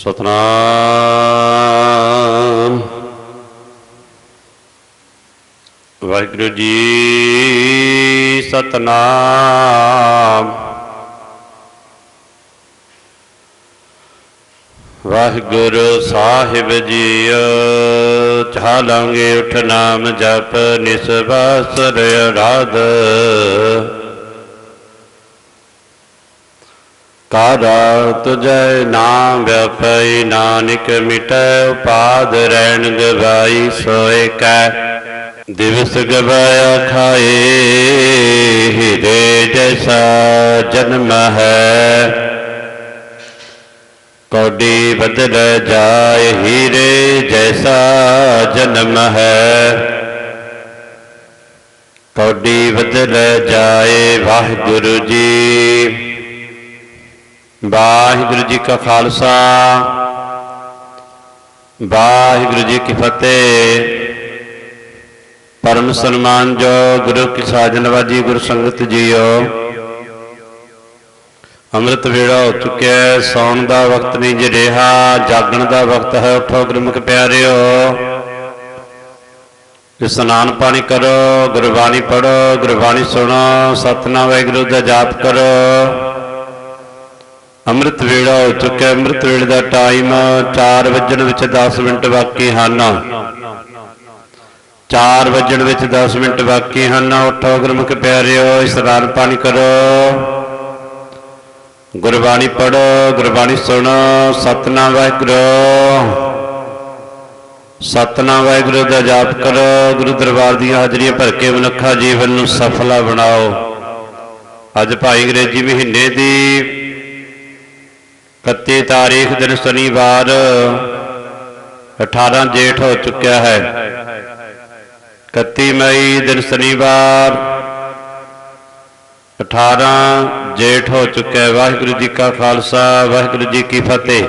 ਸਤਨਾਮ। ਵਾਹਿਗੁਰੂ ਜੀ ਸਤਨਾਮ। ਵਾਹਿਗੁਰੂ ਸਾਹਿਬ ਜੀਓ ਚਾਲਾਂਗੇ ਉਠ ਨਾਮ ਜਪ ਨਿਸ਼ਵਾਸ ਰਾਧ। ਕਾਰਾ ਤੁਜੈ ਨਾਮ ਵਿਪਈ ਨਾਨਕ ਮਿਟੈ, ਉਪਾਦ ਰਹਿਣ ਗਵਾਈ ਸੋਏ ਕੈ। ਦਿਵਸ ਗਵਾਇਆ ਖਾਏ ਹਿਰੇ ਜੈਸਾ ਜਨਮ ਹੈ। ਕੌਡੀ ਬਦਲ ਜਾਏ, ਹੀਰੇ ਜੈਸਾ ਜਨਮ ਹੈ। ਕੌਡੀ ਬਦਲ ਜਾਏ, ਵਾਹਿਗੁਰੂ ਜੀ। ਵਾਹਿਗੁਰੂ ਜੀ ਕਾ ਖਾਲਸਾ, ਵਾਹਿਗੁਰੂ ਜੀ ਕੀ ਫਤਿਹ। ਪਰਮ ਸਨਮਾਨ ਜੋ ਗੁਰੂ ਕੀ ਸਾਜਨਵਾਜੀ ਗੁਰ ਸੰਗਤ ਜੀਓ। ਅੰਮ੍ਰਿਤ ਵੇਲਾ ਹੋ ਚੁੱਕਿਆ ਹੈ, ਸੌਣ ਦਾ ਵਕਤ ਨਹੀਂ ਜੇ ਰਿਹਾ, ਜਾਗਣ ਦਾ ਵਕਤ ਹੈ, ਉਠੋ ਗੁਰਮੁਖ ਪਿਆਰਿਓ। ਇਸਨਾਨ ਪਾਣੀ ਕਰੋ, ਗੁਰਬਾਣੀ ਪੜੋ ਗੁਰਬਾਣੀ ਸੁਣੋ, ਸਤਨਾਮ ਵਾਹਿਗੁਰੂ ਦਾ ਜਾਪ ਕਰੋ। ਅੰਮ੍ਰਿਤ ਵੇਲਾ ਹੋ ਚੁੱਕਿਆ ਅੰਮ੍ਰਿਤ ਵੇਲੇ ਦਾ ਟਾਈਮ 4 ਵਜਣ ਵਿੱਚ 10 ਮਿੰਟ ਬਾਕੀ ਹਨ। 4 ਵਜਣ ਵਿੱਚ 10 ਮਿੰਟ ਬਾਕੀ ਹਨ। ਉਠੋ ਗੁਰਮੁਖ ਪਿਆਰਿਓ ਇਸਨਾਨ ਪਾਣੀ ਕਰੋ। ਗੁਰਬਾਣੀ ਪੜੋ ਗੁਰਬਾਣੀ ਸੁਣੋ। ਸਤਨਾਮ ਵਾਹਿਗੁਰੂ। ਸਤਨਾਮ ਵਾਹਿਗੁਰੂ ਦਾ ਜਾਪ ਕਰੋ। ਗੁਰੂ ਦਰਬਾਰ ਦੀਆਂ ਹਾਜ਼ਰੀਆਂ ਭਰ ਕੇ ਮਨੁੱਖਾ ਜੀਵਨ ਨੂੰ ਸਫਲਾ ਬਣਾਓ। ਅੱਜ ਭਾਈ ਅੰਗਰੇਜ਼ੀ ਮਹੀਨੇ ਦੀ 31 ਤਾਰੀਖ ਦਿਨ ਸ਼ਨੀਵਾਰ 18 ਜੇਠ ਹੋ ਚੁੱਕਿਆ ਹੈ। 31 ਮਈ ਦਿਨ ਸ਼ਨੀਵਾਰ 18 ਜੇਠ ਹੋ ਚੁੱਕਿਆ ਹੈ। ਵਾਹਿਗੁਰੂ ਜੀ ਕਾ ਖਾਲਸਾ, ਵਾਹਿਗੁਰੂ ਜੀ ਕੀ ਫਤਿਹ।